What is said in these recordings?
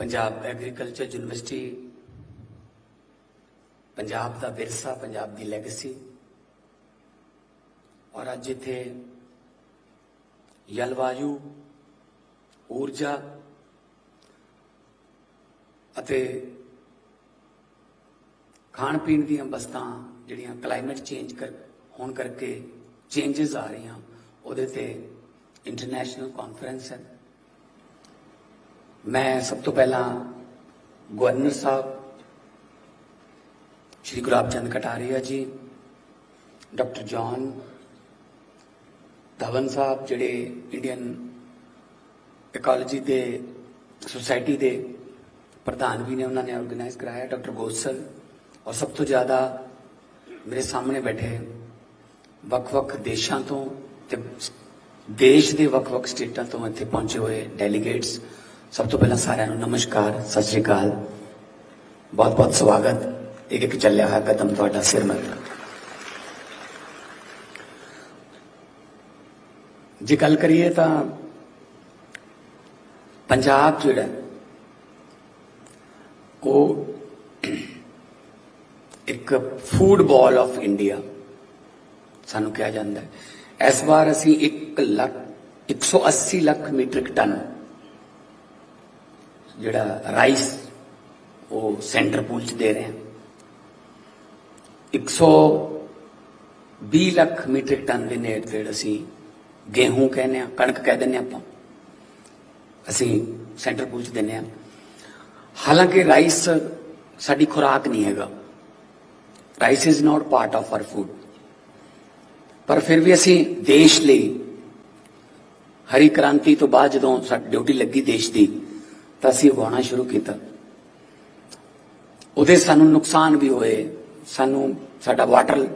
Punjab agriculture university Punjab ਦਾ ਵਿਰਸਾ, ਪੰਜਾਬ ਦੀ legacy ਔਰ ਅੱਜ ਇੱਥੇ ਜਲਵਾਯੂ, ਊਰਜਾ ਅਤੇ ਖਾਣ ਪੀਣ ਦੀਆਂ ਵਸਤਾਂ ਜਿਹੜੀਆਂ ਕਲਾਈਮੇਟ ਚੇਂਜ ਕਰ, ਹੋਣ ਕਰਕੇ ਚੇਂਜਸ ਆ ਰਹੀਆਂ, ਉਹਦੇ ਤੇ ਇੰਟਰਨੈਸ਼ਨਲ ਕਾਨਫਰੰਸ ਹੈ। ਮੈਂ ਸਭ ਤੋਂ ਪਹਿਲਾਂ ਗਵਰਨਰ ਸਾਹਿਬ, ਸ਼੍ਰੀ ਗੁਲਾਬ ਚੰਦ ਕਟਾਰੀਆ ਜੀ, ਡਾਕਟਰ ਜੌਨ ਧਵਨ ਸਾਹਿਬ, ਜਿਹੜੇ ਇੰਡੀਅਨ ਇਕੋਲੋਜੀ ਦੇ ਸੁਸਾਇਟੀ ਦੇ ਪ੍ਰਧਾਨ ਵੀ ਨੇ, ਉਹਨਾਂ ਨੇ ਆਰਗੇਨਾਈਜ਼ ਕਰਾਇਆ, ਡਾਕਟਰ ਗੋਸਲ। ਔਰ ਸਭ ਤੋਂ ਜ਼ਿਆਦਾ ਮੇਰੇ ਸਾਹਮਣੇ ਬੈਠੇ ਵੱਖ-ਵੱਖ ਦੇਸ਼ਾਂ ਤੋਂ ਤੇ ਦੇਸ਼ ਦੇ ਵੱਖ-ਵੱਖ ਸਟੇਟਾਂ ਤੋਂ ਇੱਥੇ ਪਹੁੰਚੇ ਹੋਏ ਡੈਲੀਗੇਟਸ ਸਭ ਤੋਂ ਪਹਿਲਾਂ ਸਾਰਿਆਂ ਨੂੰ ਨਮਸਕਾਰ, ਸਤਿ ਸ਼੍ਰੀ ਅਕਾਲ। ਬਹੁਤ-ਬਹੁਤ ਸਵਾਗਤ। ਇੱਕ ਇੱਕ ਚੱਲਿਆ ਹੋਇਆ ਕਦਮ ਤੁਹਾਡਾ ਸਿਰ ਮੱਥਾ ਜੇ ਗੱਲ ਕਰੀਏ ਤਾਂ ਪੰਜਾਬ ਜਿਹੜਾ, ਉਹ ਇੱਕ ਫੂਡ ਬਾਲ ਆਫ ਇੰਡੀਆ ਸਾਨੂੰ ਕਿਹਾ ਜਾਂਦਾ ਹੈ। ਇਸ ਵਾਰ ਅਸੀਂ 1 ਲੱਖ 180 ਲੱਖ ਮੀਟ੍ਰਿਕ ਟਨ ਜਿਹੜਾ ਰਾਈਸ ਉਹ ਸੈਂਟਰ ਪੂਲ ਚ ਦੇ ਰਹੇ ਹਾਂ 120 ਲੱਖ ਮੀਟ੍ਰਿਕ ਟਨ ਦੇ ਨੇੜੇ ਤੇੜ ਅਸੀਂ ਗੇਹੂੰ ਕਹਿੰਦੇ ਆ ਕਣਕ ਕਹਿ ਦਿੰਦੇ ਹਾਂ ਆਪਾਂ ਅਸੀਂ ਸੈਂਟਰ ਪੂਲ ਚ ਦਿੰਦੇ ਆ ਹਾਲਾਂਕਿ ਰਾਈਸ ਸਾਡੀ ਖੁਰਾਕ ਨਹੀਂ ਹੈਗਾ rice is not part of our food ਪਰ ਫਿਰ ਵੀ ਅਸੀਂ ਦੇਸ਼ ਲਈ ਹਰੀ ਕ੍ਰਾਂਤੀ ਤੋਂ ਬਾਅਦ ਜਦੋਂ ਸਾਡੀ ਡਿਊਟੀ ਲੱਗੀ ਦੇਸ਼ ਦੀ ਤਾਂ ਅਸੀਂ ਉਗਾਉਣਾ ਸ਼ੁਰੂ ਕੀਤਾ। ਉਹਦੇ ਸਾਨੂੰ ਨੁਕਸਾਨ ਵੀ ਹੋਏ। ਸਾਨੂੰ ਸਾਡਾ ਵਾਟਰ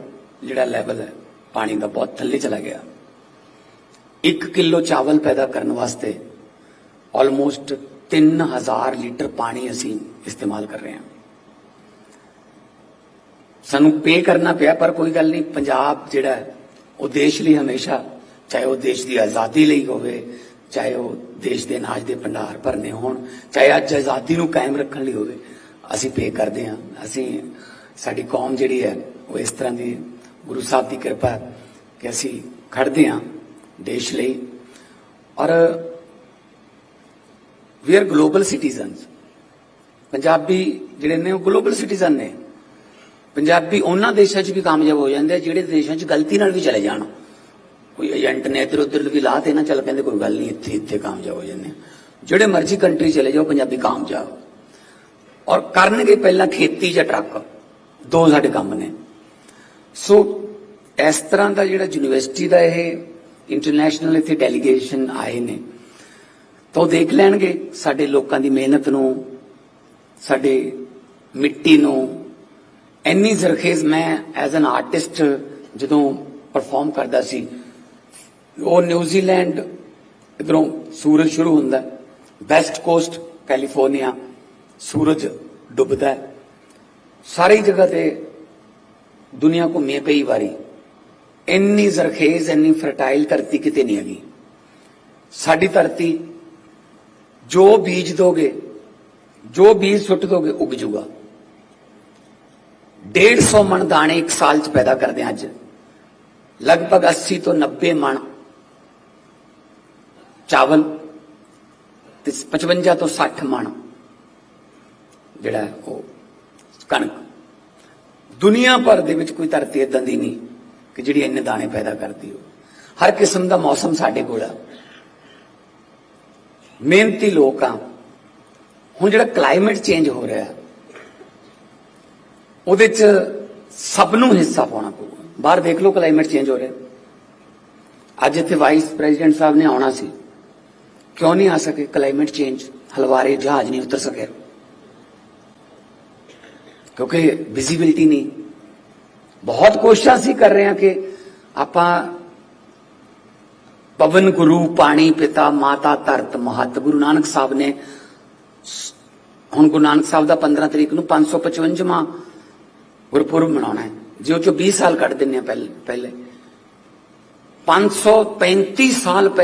ਜਿਹੜਾ ਲੈਵਲ ਹੈ, ਪਾਣੀ ਦਾ ਬਹੁਤ ਥੱਲੇ ਚਲਾ ਗਿਆ। 1 ਕਿਲੋ ਚਾਵਲ ਪੈਦਾ ਕਰਨ ਵਾਸਤੇ ਆਲਮੋਸਟ 3000 ਲੀਟਰ ਪਾਣੀ ਅਸੀਂ ਇਸਤੇਮਾਲ ਕਰ ਰਹੇ ਹਾਂ। ਸਾਨੂੰ ਪੇ ਕਰਨਾ ਪਿਆ, ਪਰ ਕੋਈ ਗੱਲ ਨਹੀਂ, ਪੰਜਾਬ ਜਿਹੜਾ ਉਹ ਦੇਸ਼ ਲਈ ਹਮੇਸ਼ਾ, ਚਾਹੇ ਉਹ ਦੇਸ਼ ਦੀ ਆਜ਼ਾਦੀ ਲਈ ਹੋਵੇ ਚਾਹੇ ਉਹ ਦੇਸ਼ ਦੇ ਅਨਾਜ ਦੇ ਭੰਡਾਰ ਭਰਨੇ ਹੋਣ, ਚਾਹੇ ਅੱਜ ਆਜ਼ਾਦੀ ਨੂੰ ਕਾਇਮ ਰੱਖਣ ਲਈ ਹੋਵੇ, ਅਸੀਂ ਪੇ ਕਰਦੇ ਹਾਂ। ਅਸੀਂ, ਸਾਡੀ ਕੌਮ ਜਿਹੜੀ ਹੈ, ਉਹ ਇਸ ਤਰ੍ਹਾਂ ਦੀ ਗੁਰੂ ਸਾਹਿਬ ਦੀ ਕਿਰਪਾ ਕਿ ਅਸੀਂ ਖੜਦੇ ਹਾਂ ਦੇਸ਼ ਲਈ। ਔਰ we are global citizens Punjabi ਜਿਹੜੇ ਨੇ, ਉਹ ਗਲੋਬਲ ਸਿਟੀਜ਼ਨ ਨੇ। ਪੰਜਾਬੀ ਉਹਨਾਂ ਦੇਸ਼ਾਂ 'ਚ ਵੀ ਕਾਮਯਾਬ ਹੋ ਜਾਂਦੇ ਆ, ਜਿਹੜੇ ਦੇਸ਼ਾਂ 'ਚ ਗਲਤੀ ਨਾਲ ਵੀ ਚਲੇ ਜਾਣ। ਕੋਈ ਏਜੰਟ ਨੇ ਇੱਧਰ ਉੱਧਰ ਵੀ ਲਾ ਤੇ ਨਾ, ਚੱਲ ਕਹਿੰਦੇ ਕੋਈ ਗੱਲ ਨਹੀਂ, ਇੱਥੇ ਇੱਥੇ ਕਾਮਯਾਬ ਹੋ ਜਾਂਦੇ ਜਿਹੜੇ ਮਰਜ਼ੀ ਕੰਟਰੀ ਚਲੇ ਜਾਓ, ਪੰਜਾਬੀ ਕਾਮਯਾਬ। ਔਰ ਕਰਨਗੇ ਪਹਿਲਾਂ ਖੇਤੀ ਜਾਂ ਟਰੱਕ, ਦੋ ਸਾਡੇ ਕੰਮ ਨੇ। ਸੋ ਇਸ ਤਰ੍ਹਾਂ ਦਾ ਜਿਹੜਾ ਯੂਨੀਵਰਸਿਟੀ ਦਾ ਇਹ ਇੰਟਰਨੈਸ਼ਨਲ ਇੱਥੇ ਡੈਲੀਗੇਸ਼ਨ ਆਏ ਨੇ, ਤਾਂ ਉਹ ਦੇਖ ਲੈਣਗੇ ਸਾਡੇ ਲੋਕਾਂ ਦੀ ਮਿਹਨਤ ਨੂੰ, ਸਾਡੇ ਮਿੱਟੀ ਨੂੰ। ਇੰਨੀ ਜ਼ਰਖੇਜ਼ ਮੈਂ ਐਜ਼ ਐਨ ਆਰਟਿਸਟ ਜਦੋਂ ਪਰਫਾਰਮ ਕਰਦਾ ਸੀ ਉਹ ਨਿਊਜ਼ੀਲੈਂਡ ਇਧਰੋਂ ਸੂਰਜ ਸ਼ੁਰੂ ਹੁੰਦਾ ਵੈਸਟ ਕੋਸਟ ਕੈਲੀਫੋਰਨੀਆ ਸੂਰਜ ਡੁੱਬਦਾ ਹੈ। ਸਾਰੀ ਜਗ੍ਹਾ ਤੇ ਦੁਨੀਆ ਘੁੰਮੀ ਕਈ ਵਾਰੀ। ਇੰਨੀ ਜ਼ਰਖੇਜ਼, ਇੰਨੀ ਫਰਟਾਈਲ ਧਰਤੀ ਕਿਤੇ ਨਹੀਂ ਹੈਗੀ। ਸਾਡੀ ਧਰਤੀ ਜੋ ਬੀਜ ਦੋਗੇ, ਜੋ ਬੀਜ ਸੁੱਟ ਦੋਗੇ, ਉਗ ਜੂਗਾ। 150 ਮਣ ਦਾਣੇ ਇੱਕ ਸਾਲ ਚ ਪੈਦਾ ਕਰਦੇ ਹਾਂ ਅੱਜ। ਲਗਭਗ 80 ਤੋਂ 90 ਮਣ ਚਾਵਲ ਤੇ 55 ਤੋਂ 60 ਮਣ, ਜਿਹੜਾ ਉਹ ਕਣਕ। ਦੁਨੀਆ ਭਰ ਦੇ ਵਿੱਚ ਕੋਈ ਧਰਤੀ ਇਦਾਂ ਦੀ ਨਹੀਂ ਕਿ ਜਿਹੜੀ ਇੰਨੇ ਦਾਣੇ ਪੈਦਾ ਕਰਦੀ ਹੋ ਹਰ ਕਿਸਮ ਦਾ ਮੌਸਮ ਸਾਡੇ ਕੋਲ ਆ। ਮਿਹਨਤੀ ਲੋਕ ਆ। ਹੁਣ ਜਿਹੜਾ ਕਲਾਈਮੇਟ ਚੇਂਜ ਹੋ ਰਿਹਾ ਉਹਦੇ ਚ ਸਭ ਨੂੰ ਹਿੱਸਾ ਪਾਉਣਾ ਪਊਗਾ। ਬਾਹਰ ਦੇਖ ਲਓ ਕਲਾਈਮੇਟ ਚੇਂਜ ਹੋ ਰਿਹਾ। ਅੱਜ ਇੱਥੇ ਵਾਈਸ ਪ੍ਰੈਜ਼ੀਡੈਂਟ ਸਾਹਿਬ ਨੇ ਆਉਣਾ ਸੀ। ਕਿਉਂ ਨਹੀਂ ਆ ਸਕੇ ਕਲਾਈਮੇਟ ਚੇਂਜ ਹਲਵਾਰੇ ਜਹਾਜ਼ ਨਹੀਂ ਉਤਰ ਸਕੇ। ਕਿਉਂਕਿ ਵਿਜ਼ਿਬਿਲਟੀ ਨਹੀਂ। ਬਹੁਤ ਕੋਸ਼ਿਸ਼ਾਂ ਸੀ ਕਰ ਰਹੇ ਹਾਂ ਕਿ ਆਪਾਂ ਪਵਨ ਗੁਰੂ, ਪਾਣੀ ਪਿਤਾ, ਮਾਤਾ, ਧਰਤ, ਮਹਤ, ਗੁਰੂ ਨਾਨਕ ਸਾਹਿਬ ਨੇ ਹੁਣ ਗੁਰੂ ਨਾਨਕ ਸਾਹਿਬ ਦਾ 15 ਤਰੀਕ ਨੂੰ 555ਵਾਂ ਗੁਰਪੁਰਬ ਮਨਾਉਣਾ ਹੈ। ਜੋ ਚੋਂ 20 ਸਾਲ ਕੱਢ ਦਿੰਨੇ ਆ ਪਹਿਲੇ ਪਹਿਲੇ। 535 ਸਾਲ ਪਹਿਲੇ